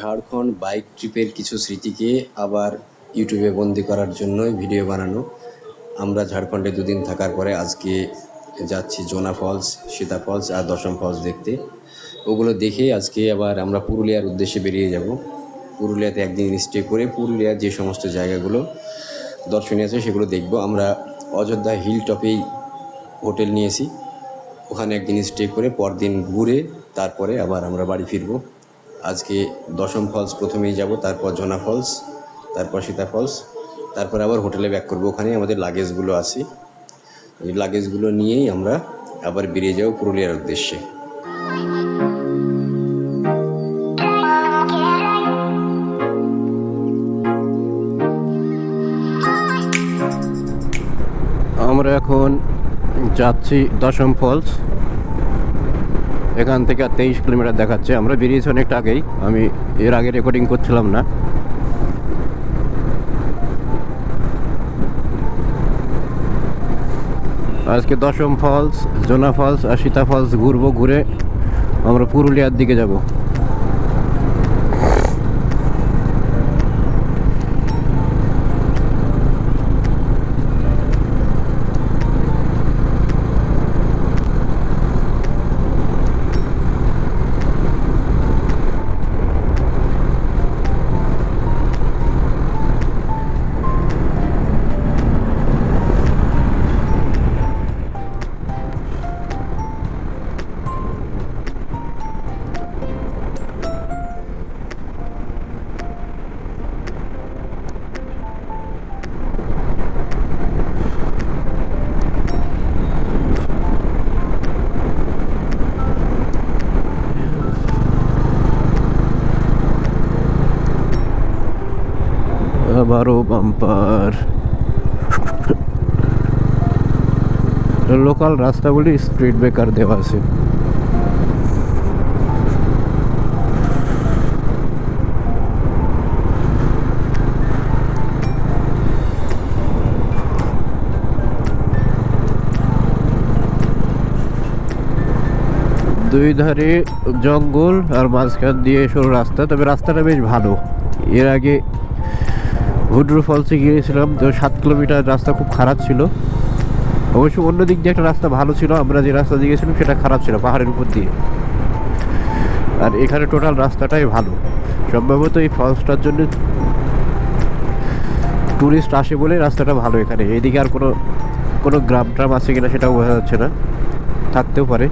Jharkhand bike ট্রিপের কিছু স্মৃতিকে আবার ইউটিউবে বন্দি করার জন্যই ভিডিও বানানো। আমরা ঝাড়খণ্ডে দুদিন থাকার পরে আজকে যাচ্ছি জোনা ফলস, সীতা ফলস আর দশম ফলস দেখতে। ওগুলো দেখে আজকে আবার আমরা পুরুলিয়ার উদ্দেশ্যে বেরিয়ে যাব। পুরুলিয়াতে একদিন স্টে করে পুরুলিয়ার যে সমস্ত জায়গাগুলো দর্শনীয় আছে সেগুলো দেখব। আমরা অযোধ্যা হিল টপেই হোটেল নিয়েছি। ওখানে একদিন স্টে করে পরদিন ঘুরে তারপরে আবার আমরা বাড়ি ফিরবো। আজকে দশম ফলস প্রথমেই যাব, তারপর জোনা ফলস তারপর সীতা ফলস তারপর আবার হোটেলে ব্যাক করব। ওখানে আমাদের লাগেজগুলো আছে। এই লাগেজগুলো নিয়েই আমরা আবার বেরিয়ে যাব পুরুলিয়ার উদ্দেশ্যে। আমরা এখন যাচ্ছি দশম ফলস এখান থেকে আর তেইশ কিলোমিটার দেখাচ্ছে। আমরা বেরিয়েছি অনেকটা আগেই। আমি এর আগে রেকর্ডিং করছিলাম না। আজকে দশম ফলস জোনা ফলস আর সীতা ফলস ঘুরবো, ঘুরে আমরা পুরুলিয়ার দিকে যাব। আবারও বাম্পার। লোকাল রাস্তাগুলি স্ট্রিট ব্রেকার দেওয়া আছে। দুই ধারে জঙ্গল আর মাঝখান দিয়ে সরু রাস্তা, তবে রাস্তাটা বেশ ভালো। এর আগে হুড্রু ফলসে গিয়েছিলাম, তো সাত কিলোমিটার রাস্তা খুব খারাপ ছিল। অবশ্য অন্য দিক দিয়ে একটা রাস্তা ভালো ছিল, আমরা যে রাস্তা দিয়ে গেছিলাম সেটা খারাপ ছিল, পাহাড়ের উপর দিয়ে। আর এখানে টোটাল রাস্তাটাই ভালো। সম্ভবত এই ফলসটার জন্য টুরিস্ট আসে বলে রাস্তাটা ভালো এখানে। এদিকে আর কোনো কোনো গ্রাম ট্রাম আছে কিনা সেটাও বোঝা যাচ্ছে না। থাকতেও পারে।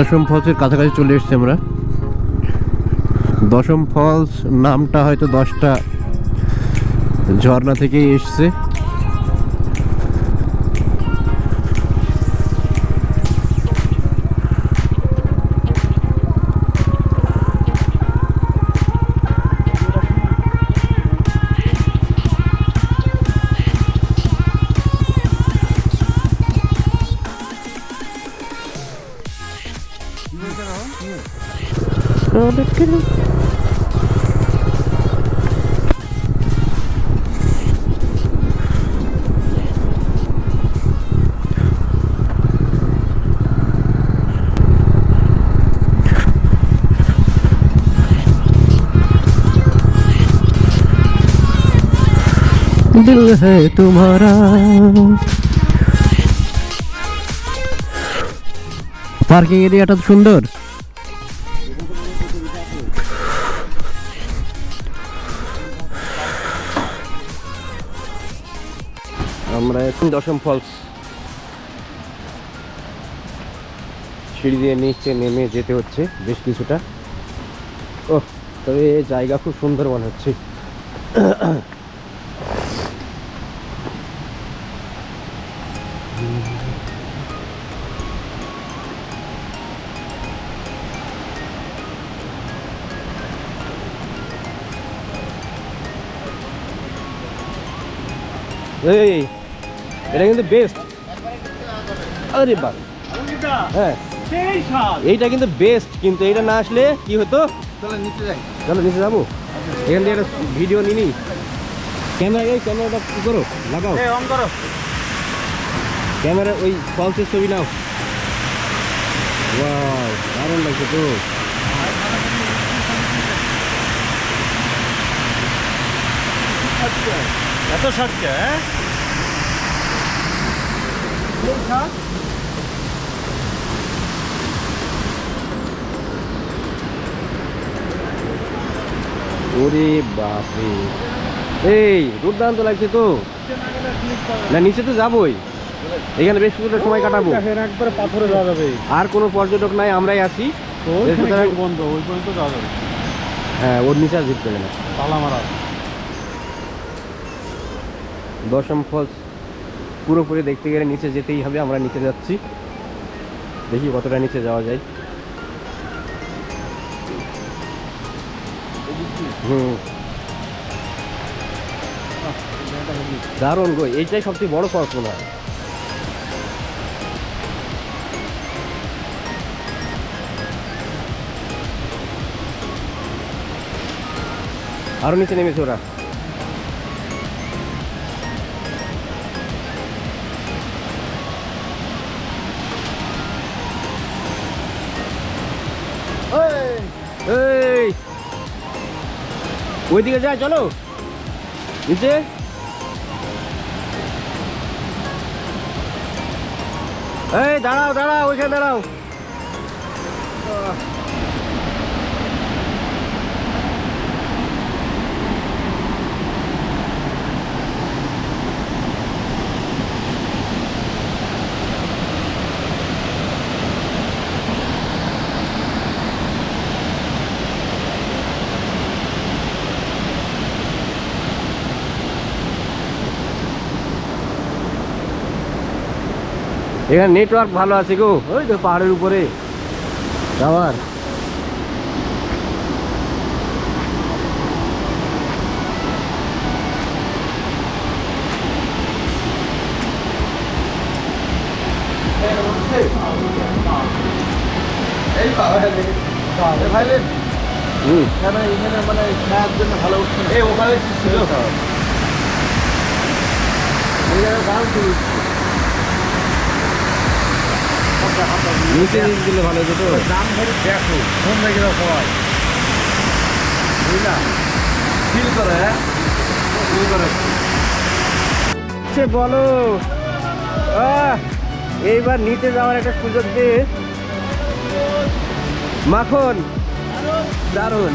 দশম ফলসের কাছাকাছি চলে এসেছি আমরা। দশম ফলস নামটা হয়তো দশটা ঝর্ণা থেকেই এসছে। दिल है तुम्हारा পার্কিং এরিয়াটা তো সুন্দর আমরা এখন দশম ফলস সিঁড়ি দিয়ে নিচে নেমে যেতে হচ্ছে বেশ কিছুটা ও তবে জায়গা খুব সুন্দর মনে হচ্ছে এই এটা কিন্তু বেস্ট আরে বাহ। হ্যাঁ। এইটা কিন্তু বেস্ট কিন্তু এইটা না আসলে কি হতো? চলো নিচে যাব। এখান থেকে একটা ভিডিও নিনি ক্যামেরা এই ক্যামেরাটা কি করো? লাগাও। ক্যামেরা ওই ফলসের ছবি নাও। দারুণ লাগছে তো। এত সাজছে হ্যাঁ? ওরে বাপরে। এই দুর্দান্ত লাগছে তো। না নিচে তো যাবোই। এখানে বেশ কিছুটা সময় কাটাবো। একবারে পাথরে যাওয়া যাবে। আর কোনো পর্যটক নাই আমরাই আছি। ওই সুতরাং- বন্ধ ওই পর্যন্ত যাওয়া যাবে। হ্যাঁ ওর নিচে আর ভিড় না। তালা মারা। দশম ফলস পুরোপুরি দেখতে গেলে নিচে যেতেই হবে, আমরা নিচে যাচ্ছি। দেখি কতটা নিচে যাওয়া যায়। হুম। দারুণ গো, এইটাই সবচেয়ে বড় ফলস মনে হয় আরও নিচে নেমেছে ওরা। ওইদিকে যায় চলো। নিচে। এই দাঁড়াও দাঁড়াও ওইখানে দাঁড়াও। এখানে নেটওয়ার্ক ভালো আছে গো। ওই তো পাহাড়ের উপরে। টাওয়ার হুম। এখানে মানে ভালো উঠছে ছিল নিচে নিচে দিলে ভালো হতো দাম ধরে দেখো ফোন দেখে দাও সবাই। বুঝলা? ফিল করে হ্যাঁ? ফিল করে। সে বলো এইবার নিচে যাওয়ার একটা সুযোগ দে। মাখন। দারুণ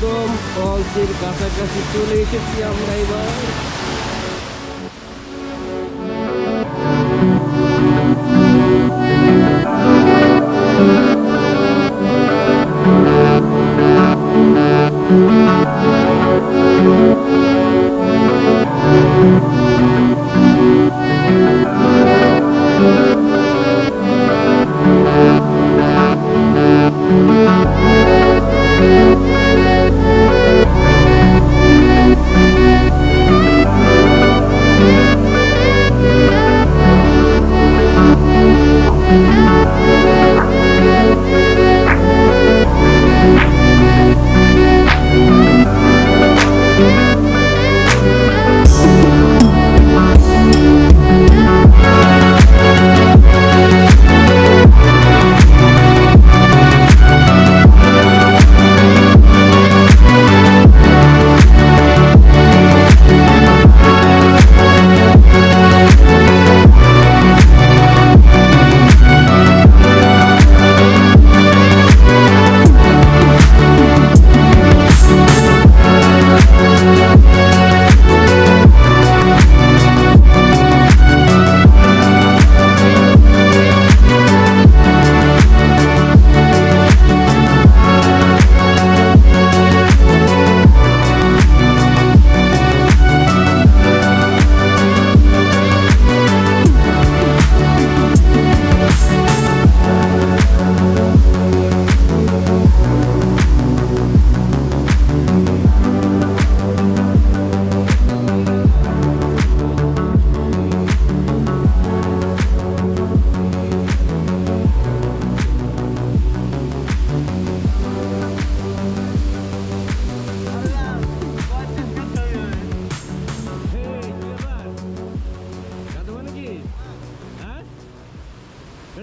একদম ফলসের কাছাকাছি চলে এসেছি আমরা এবার।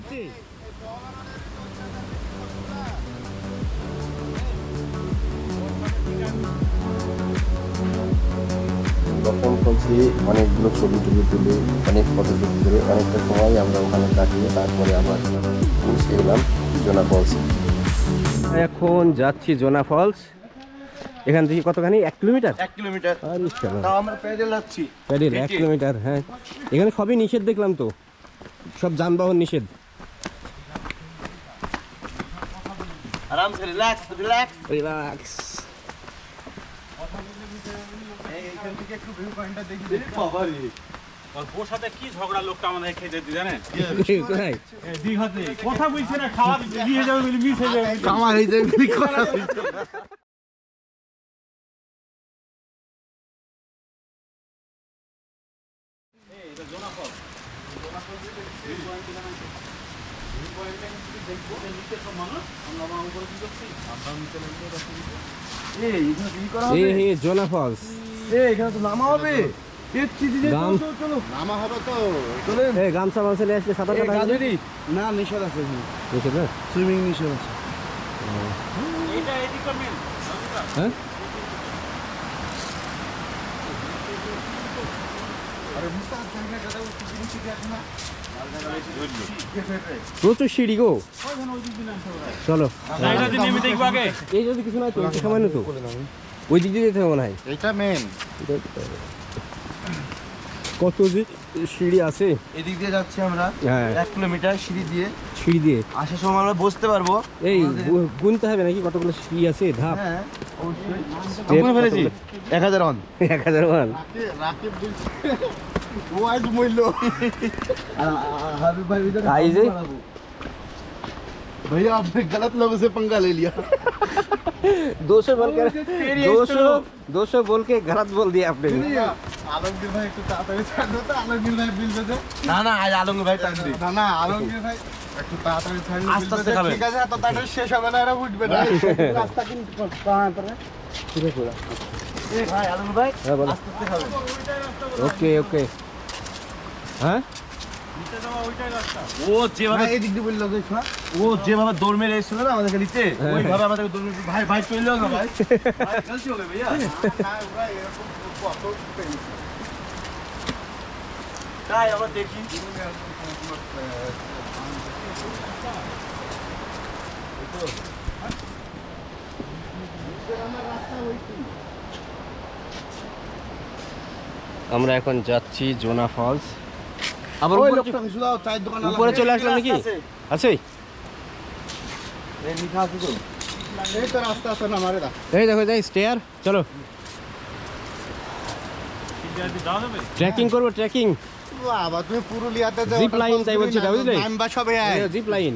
সত্যি অনেকগুলো ছবি টুবি তুলে অনেক ফটো তুলে অনেকটা সময় আমরা ওখানে কাটিয়ে তারপরে আবার পৌঁছে গেলাম জোনা ফলস এখন যাচ্ছি জোনা ফলস এখান থেকে কতখানি? এক কিলোমিটার? এক কিলোমিটার। আমরা প্যাডেল যাচ্ছি প্যাডেল এক কিলোমিটার হ্যাঁ। এখানে সবই নিষেধ দেখলাম তো। সব যানবাহন নিষেধ। আরামসে রিল্যাক্স রিল্যাক্স রিল্যাক্স এইখান থেকে একটু ভিউ পয়েন্টটা দেখি বাবা রে ওর সাথে কি ঝগড়া লোকটা আমাদের খেতে দিতে জানেন? কোথায়? দীঘাতে। কথা বলছে না খাওয়া দিয়ে যাবে মিস হয়ে যাবে। কামার হয়ে যাবে এই জোনা ফলস। এখানে তো নামা হবে। এর চিঠি দিয়ে গাম। চলো, চলো নামা হবে তো চলেন। গামছা মামছা নিয়ে আসলে সাঁতার কাটা না নিষেধ আছে নিষেধ সুইমিং নিষেধ আছে। এটা এদিক করবেন হ্যাঁ? প্রচুর সিঁড়ি গো চলো এটা দিয়ে নেমে দেখব আগে এই যদি কিছু না চলছে সময় তো। ওই দিক দিয়ে যেতে হবে মনে হয়। এটা মেন কত যে সিঁড়ি আছে। এদিক দিয়ে যাচ্ছি আমরা। হ্যাঁ। এক কিলোমিটার সিঁড়ি দিয়ে। সিঁড়ি দিয়ে। আসার সময় আমরা বসতে পারব। এই গুনতে হবে নাকি? কতগুলো সিঁড়ি আছে? ধাপ। হ্যাঁ? এক হাজার অন এক হাজার মান রাকিব বলছে ও আজ মূল্য हाबिब भाई इधर आई जे? भैया आपने गलत लोगों से पंगा ले लिया दो सौ बोल के तेरी दो ऐसे सौ दो सौ बोल के गलत बोल दिया आपने আলমগীর ভাই একটু তাড়াতাড়ি ছাড় দাও তো আলমগীর ভাই বিল দেবে না না আজ আলমগীর ভাই টান দিই না না আলমগীর ভাই একটু তাড়াতাড়ি ছাড় আস্তে আস্তে খাবে ঠিক আছে এত তাড়াতাড়ি শেষ হবে না এরা উঠবে না রাস্তা কিন্তু কহাं पर है पूरा पूरा ए भाई আলমগীর ভাই হ্যাঁ বলো আস্তে আস্তে খাবে ওকে ওকে হ্যাঁ? ও বলল ও যেভাবে দৌড় না হ্যাঁ। দৌড় ভাই ভাই ভাই। আমরা হ্যাঁ, আমরা এখন যাচ্ছি জোনা ফলস। আবার ওই উপরে লোকটা কিছু দাও চায়ের দোকান উপরে চলে আসলাম নাকি? আছে? এই তো। রাস্তা আছে না এই দেখো যাই স্টেয়ার চলো। ট্রেকিং করব ট্রেকিং বাবা তুমি পুরুলিয়াতে Zip line তাই বলছি এটা, বুঝলে? নামবা সবে জিপ লাইন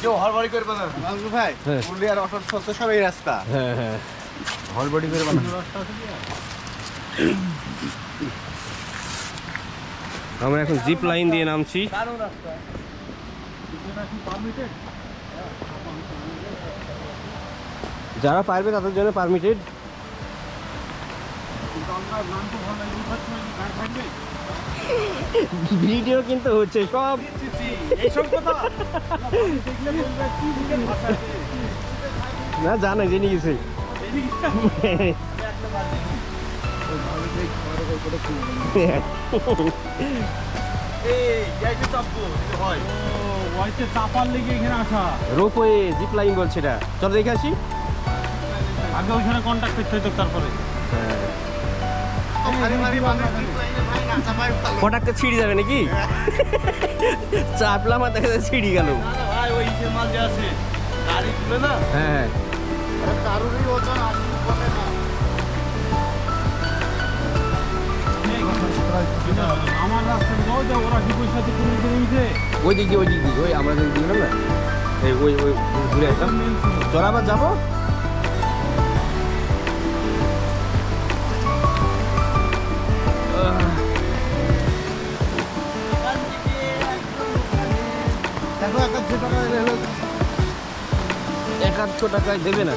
কেউ হড়বড়ি করবে না। মামু ভাই হ্যাঁ। পুরুলিয়ার অটোর সব এই রাস্তা। হ্যাঁ হ্যাঁ। হড়বড়ি করবে না। আমরা এখন জিপ লাইন দিয়ে নামছি। যারা পারবে তাদের জন্য পারমিটেড ভিডিও কিন্তু হচ্ছে সব। না, জানো, জেনে গেছে। রোপওয়ে জিপ লাইন বলছে এটা। চলো দেখে আসি। আগে ওইখানে কন্ট্যাক্ট করতে হতো তারপরে। হঠাৎ ছিঁড়ে যাবে নাকি? চাপলাম আর দেখা যাচ্ছে ছিঁড়ে গেল। ভাই ওই যে আছে। গাড়ি তুলে না? হ্যাঁ। কারুরই ওজন আমার রাস্তা ওরা কি পয়সা নিছে ওই দিক ওই দিক দিয়ে, ওই আমরা যেদিক দিয়ে না এই ওই ওই ঘুরে আসলাম। চল আবার যাব? একাত্তর টাকায় দেবে না।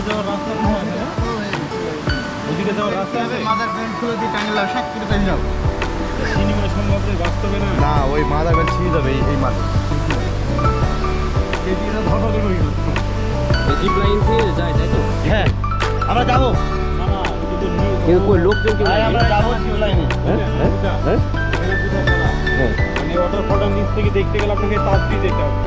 যাওয়ার রাস্তা আছে ওদিকে যাওয়ার রাস্তা আছে? মাদার ব্যান্ড খুলে দিয়ে টাঙ্গে লাও শাক করে টাঙ্গে যাও। সিনেমায় সম্ভব রে, বাস্তবে না? না ওই মাথা বেল ছিঁড়ে যাবে এই- এই মাথা এই জিপ লাইন দিয়ে যায় তাই তো? হ্যাঁ আমরা যাব। কিন্তু কই লোকজন কি আমরা যাব জিপ লাইনে হ্যাঁ হ্যাঁ হ্যাঁ। বুঝা পড়া। হ্যাঁ। মানে ওটার ফটো নিচ থেকে দেখতে গেলে আপনাকে তাপ দিয়ে যেতে হবে।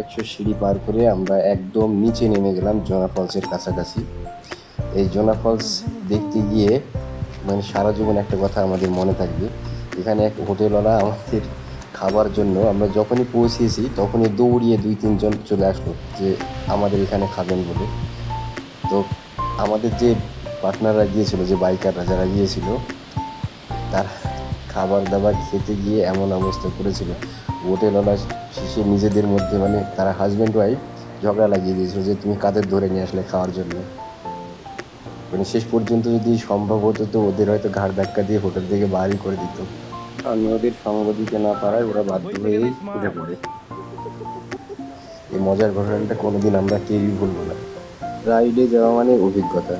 কয়েকশো সিঁড়ি পার করে আমরা একদম নিচে নেমে গেলাম জোনা ফলসের কাছাকাছি। এই জোনা ফলস দেখতে গিয়ে মানে সারা জীবন একটা কথা আমাদের মনে থাকবে, এখানে এক হোটেলওয়ালা আমাদের খাবার জন্য আমরা যখনই পৌঁছেছি, তখনই দৌড়িয়ে দুই, তিনজন চলে আসলো যে আমাদের এখানে খাবেন বলে। তো আমাদের যে পার্টনাররা গিয়েছিল, যে বাইকাররা যারা গিয়েছিল, তারা খাবার দাবার খেতে গিয়ে এমন অবস্থা করেছিল। হোটেলওয়ালা শেষে নিজেদের মধ্যে মানে তারা হাজব্যান্ড ওয়াইফ ঝগড়া লাগিয়ে দিয়েছিল যে তুমি কাদের ধরে নিয়ে আসলে খাওয়ার জন্য। মানে শেষ পর্যন্ত যদি সম্ভব হতো তো ওদের হয়তো ঘাড় ধাক্কা দিয়ে হোটেল থেকে বাড়ি করে দিত। আমি ওদের সঙ্গ দিতে না পারায় ওরা বাধ্য হয়েই উঠে পড়ে। এই মজার ঘটনাটা কোনোদিন আমরা কেউই ভুলবো না। রাইডে যাওয়া মানে অভিজ্ঞতা।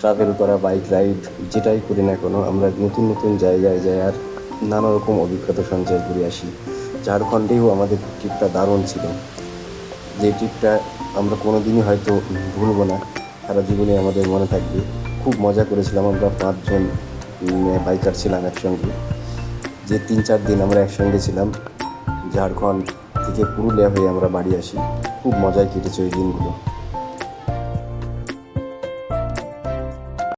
ট্রাভেল করা বাইক রাইড যেটাই করি না কোনো, আমরা নতুন নতুন জায়গায় যাই আর নানা রকম অভিজ্ঞতা সঞ্চয় করে আসি। ঝাড়খণ্ডেও আমাদের ট্রিপটা দারুণ ছিল। যে ট্রিপটা আমরা কোনো দিনই হয়তো ভুলবো না। সারা জীবনে আমাদের মনে থাকবে। খুব মজা করেছিলাম আমরা পাঁচজন বাইকার ছিলাম একসঙ্গে। যে তিন চার দিন আমরা একসঙ্গে ছিলাম, ঝাড়খণ্ড থেকে পুরুলিয়া হয়ে আমরা বাড়ি আসি। খুব মজায় কেটেছে ওই দিনগুলো।